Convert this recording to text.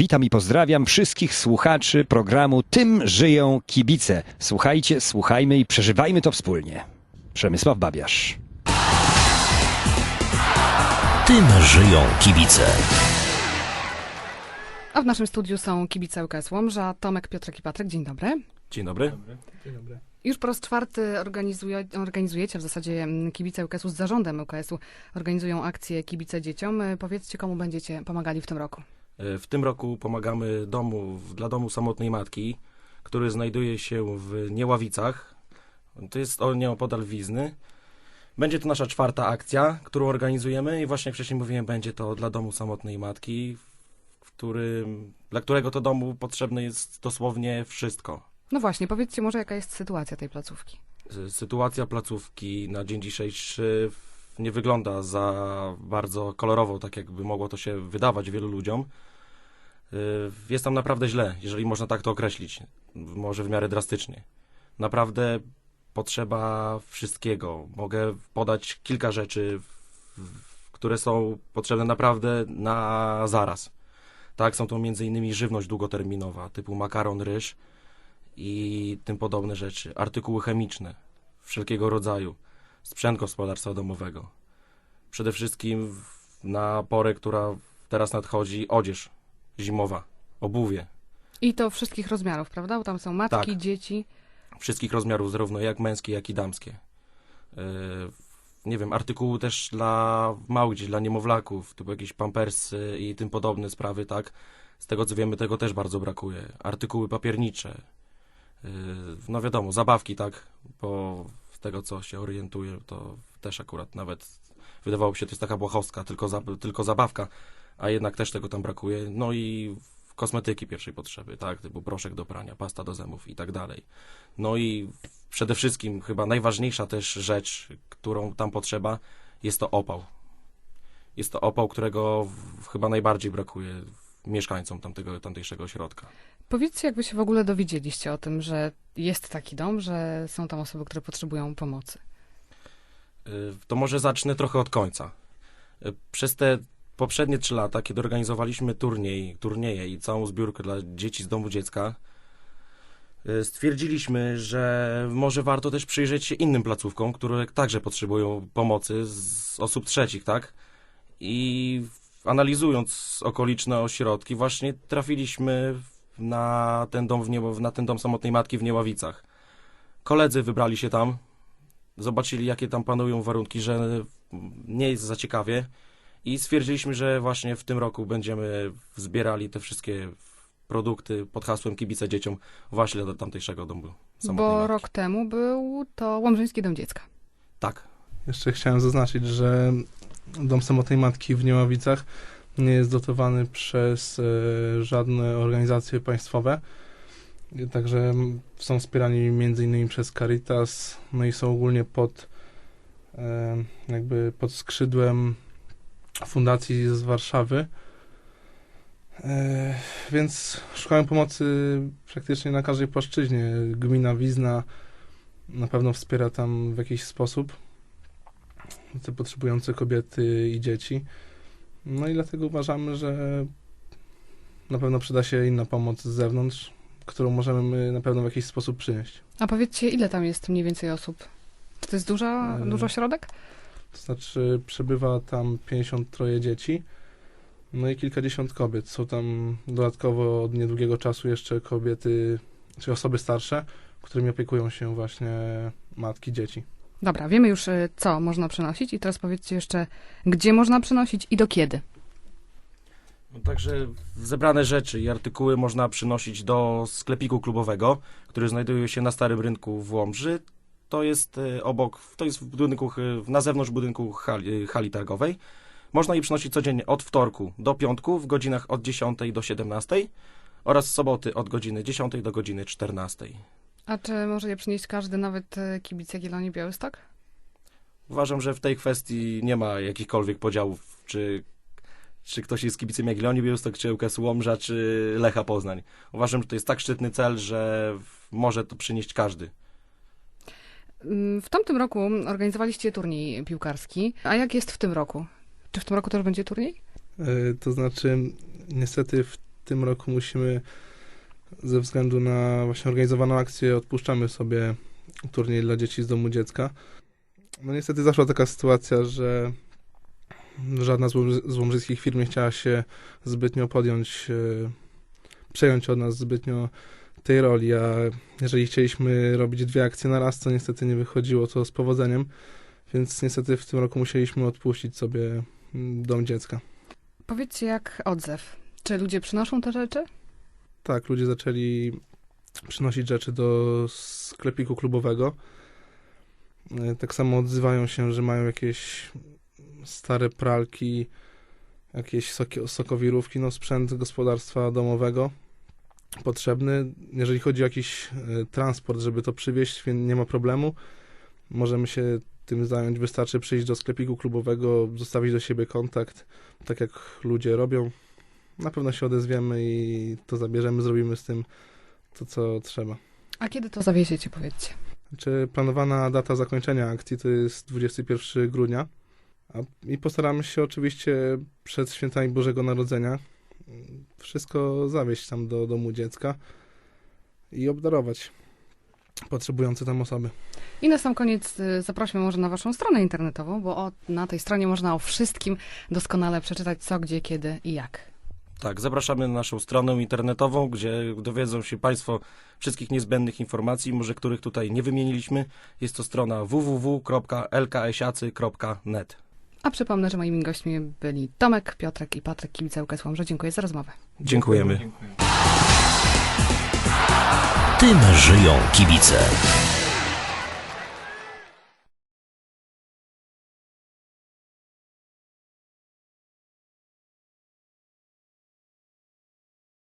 Witam i pozdrawiam wszystkich słuchaczy programu Tym żyją kibice. Słuchajcie, słuchajmy i przeżywajmy to wspólnie. Przemysław Babiarz. Tym żyją kibice. A w naszym studiu są kibice ŁKS Łomża, Tomek, Piotrek i Patryk. Dzień dobry. Dzień dobry. Już po raz czwarty organizuje, organizujecie, w zasadzie mm, kibice ŁKS-u z zarządem ŁKS-u organizują akcję Kibice Dzieciom. Powiedzcie, komu będziecie pomagali w tym roku. E, W tym roku pomagamy domu, dla domu samotnej matki, który znajduje się w Nieławicach. To jest o nieopodal Wizny. Będzie to nasza czwarta akcja, którą organizujemy i właśnie wcześniej mówiłem, będzie to dla domu samotnej matki, którym, dla którego to domu potrzebne jest dosłownie wszystko. No właśnie, powiedzcie może, jaka jest sytuacja tej placówki. Sytuacja placówki na dzień dzisiejszy nie wygląda za bardzo kolorowo, tak jakby mogło to się wydawać wielu ludziom. Y, Jest tam naprawdę źle, jeżeli można tak to określić, może w miarę drastycznie. Naprawdę potrzeba wszystkiego. Mogę podać kilka rzeczy, które są potrzebne naprawdę na zaraz. Tak, są to m.in. żywność długoterminowa, typu makaron, ryż i tym podobne rzeczy. Artykuły chemiczne, wszelkiego rodzaju, sprzęt gospodarstwa domowego. Przede wszystkim na porę, która teraz nadchodzi, odzież zimowa, obuwie, I to wszystkich rozmiarów, prawda? Bo tam są matki, Tak. dzieci. wszystkich rozmiarów, zarówno jak męskie, jak i damskie. Yy, nie wiem, artykuły też dla małych dla niemowlaków, typu jakieś pampersy i tym podobne sprawy, tak? Z tego co wiemy, tego też bardzo brakuje. Artykuły papiernicze. Yy, no wiadomo, zabawki, tak? Bo z tego co się orientuję, to też akurat nawet wydawało się, to jest taka błahostka, tylko, za, tylko zabawka, a jednak też tego tam brakuje. No i kosmetyki pierwszej potrzeby, tak? Typu proszek do prania, pasta do zębów i tak dalej. No i przede wszystkim chyba najważniejsza też rzecz, którą tam potrzeba, jest to opał. Jest to opał, którego chyba najbardziej brakuje mieszkańcom tamtego, tamtejszego ośrodka. Powiedzcie, jak wy się w ogóle dowiedzieliście o tym, że jest taki dom, że są tam osoby, które potrzebują pomocy. Y, To może zacznę trochę od końca. Y, Przez te poprzednie trzy lata, kiedy organizowaliśmy turniej, turnieje i całą zbiórkę dla dzieci z domu dziecka, y, stwierdziliśmy, że może warto też przyjrzeć się innym placówkom, które także potrzebują pomocy z osób trzecich, tak? I analizując okoliczne ośrodki, właśnie trafiliśmy na ten dom, w na ten dom samotnej matki w Nieławicach. Koledzy wybrali się tam, zobaczyli, jakie tam panują warunki, że nie jest za ciekawie i stwierdziliśmy, że właśnie w tym roku będziemy zbierali te wszystkie produkty pod hasłem Kibice Dzieciom właśnie do tamtejszego domu Bo matki. rok temu był to Łomżyński Dom Dziecka. Tak, Jeszcze chciałem zaznaczyć, że Dom Samotnej Matki w Niemawicach nie jest dotowany przez e, żadne organizacje państwowe. Także są wspierani m.in. przez Caritas, no i są ogólnie pod e, jakby pod skrzydłem fundacji z Warszawy. E, więc szukają pomocy praktycznie na każdej płaszczyźnie. Gmina Wizna na pewno wspiera tam w jakiś sposób te potrzebujące kobiety i dzieci. No i dlatego uważamy, że na pewno przyda się inna pomoc z zewnątrz, którą możemy my na pewno w jakiś sposób przynieść. A powiedzcie, ile tam jest mniej więcej osób? Czy to jest duża, E, dużo środek? To znaczy przebywa tam 53 dzieci, no i kilkadziesiąt kobiet. Są tam dodatkowo od niedługiego czasu jeszcze kobiety, czy osoby starsze, którymi opiekują się właśnie matki dzieci. Dobra, wiemy już, y, co można przynosić i teraz powiedzcie jeszcze, gdzie można przynosić i do kiedy. No, Także zebrane rzeczy i artykuły można przynosić do sklepiku klubowego, który znajduje się na Starym Rynku w Łomży. To jest e, obok, to jest w budynku, e, na zewnątrz budynku hali, e, hali targowej. Można je przynosić codziennie od wtorku do piątku w godzinach od 10 do 17 oraz z soboty od godziny 10 do godziny 14. A czy może je przynieść każdy, nawet kibic Jagiellonii Białystok? Uważam, że w tej kwestii nie ma jakichkolwiek podziałów, czy, czy ktoś jest kibicem Jagiellonii Białystok, czy ŁKS Łomża, czy Lecha Poznań. Uważam, że to jest tak szczytny cel, że może to przynieść każdy. Mm, W tamtym roku organizowaliście turniej piłkarski. A jak jest w tym roku? Czy w tym roku też będzie turniej? E, To znaczy, niestety w tym roku musimy ze względu na właśnie organizowaną akcję odpuszczamy sobie turniej dla dzieci z domu dziecka. No niestety zaszła taka sytuacja, że żadna z łom- z łomżyckich firm nie chciała się zbytnio podjąć, e, przejąć od nas zbytnio tej roli, a jeżeli chcieliśmy robić dwie akcje na raz, to niestety nie wychodziło to z powodzeniem, więc niestety w tym roku musieliśmy odpuścić sobie mm, dom dziecka. Powiedzcie, jak odzew? Czy ludzie przynoszą te rzeczy? Tak, ludzie zaczęli przynosić rzeczy do sklepiku klubowego. E, Tak samo odzywają się, że mają jakieś stare pralki, jakieś soki, sokowirówki, no sprzęt gospodarstwa domowego potrzebny. Jeżeli chodzi o jakiś e, transport, żeby to przywieźć, nie ma problemu. Możemy się tym zająć. Wystarczy przyjść do sklepiku klubowego, zostawić do siebie kontakt, tak jak ludzie robią. Na pewno się odezwiemy i to zabierzemy, zrobimy z tym to, co trzeba. A kiedy to zawieziecie, powiedzcie? Czy planowana data zakończenia akcji to jest 21 grudnia? I postaramy się oczywiście przed świętami Bożego Narodzenia wszystko zawieźć tam do domu dziecka i obdarować potrzebujące tam osoby. I na sam koniec y, zaprośmy może na waszą stronę internetową, bo o, na tej stronie można o wszystkim doskonale przeczytać co, gdzie, kiedy i jak. Tak, zapraszamy na naszą stronę internetową, gdzie dowiedzą się Państwo wszystkich niezbędnych informacji, może których tutaj nie wymieniliśmy. Jest to strona www.lksiacy.net. A przypomnę, że moimi gośćmi byli Tomek, Piotrek i Patryk Kibice ŁKS Łomża. Dziękuję za rozmowę. Dziękujemy. Tym żyją kibice.